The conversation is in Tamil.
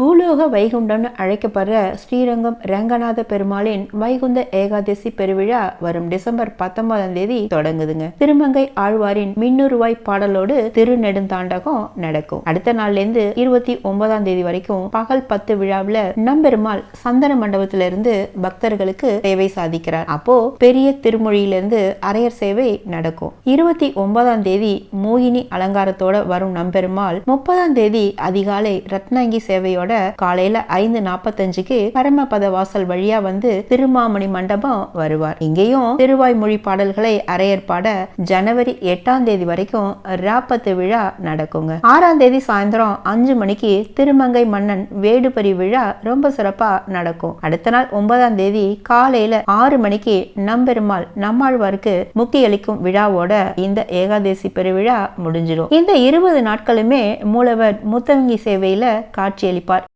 பூலோக வைகுண்டம்னு அழைக்கப்படுற ஸ்ரீரங்கம் ரங்கநாத பெருமாளின் வைகுந்த ஏகாதசி பெருவிழா வரும் டிசம்பர் பத்தொன்பதாம் தேதி தொடங்குதுங்க. திருமங்கை ஆழ்வாரின் மின்னுருவாய் பாடலோடு திருநெடுந்தாண்டகம் நடக்கும். அடுத்த நாள்ல இருந்து இருபத்தி ஒன்பதாம் தேதி வரைக்கும் பகல் பத்து விழாவில் நம்பெருமாள் சந்தன மண்டபத்தில இருந்து பக்தர்களுக்கு சேவை சாதிக்கிறார். அப்போ பெரிய திருமொழியிலிருந்து அரையர் சேவை நடக்கும். இருபத்தி ஒன்பதாம் தேதி மோகினி அலங்காரத்தோட வரும் நம்பெருமாள் முப்பதாம் தேதி அதிகாலை ரத்னாங்கி சேவையோட காலையில ஐந்து நாற்பத்தஞ்சுக்கு பரமபத வாசல் வழியா வந்து திருமாமணி மண்டபம் வருவார். இங்கேயும் திருவாய்மொழி பாடல்களை அரையற்பாட ஜனவரி எட்டாம் தேதி வரைக்கும் ராப்பத்து விழா நடக்குங்க. ஆறாம் தேதி சாயந்தரம் அஞ்சு மணிக்கு திருமங்கை மன்னன் வேடுபரி விழா ரொம்ப சிறப்பா நடக்கும். அடுத்த நாள் ஒன்பதாம் தேதி காலையில ஆறு மணிக்கு நம்பெருமாள் நம்மாழ்வாருக்கு முக்கியளிக்கும் விழாவோட இந்த ஏகாதசி பெருவிழா முடிஞ்சிடும் இந்த இருபது நாட்களுமே மூலவர் முத்தவங்கி சேவையில காட்சியளிப்பார். but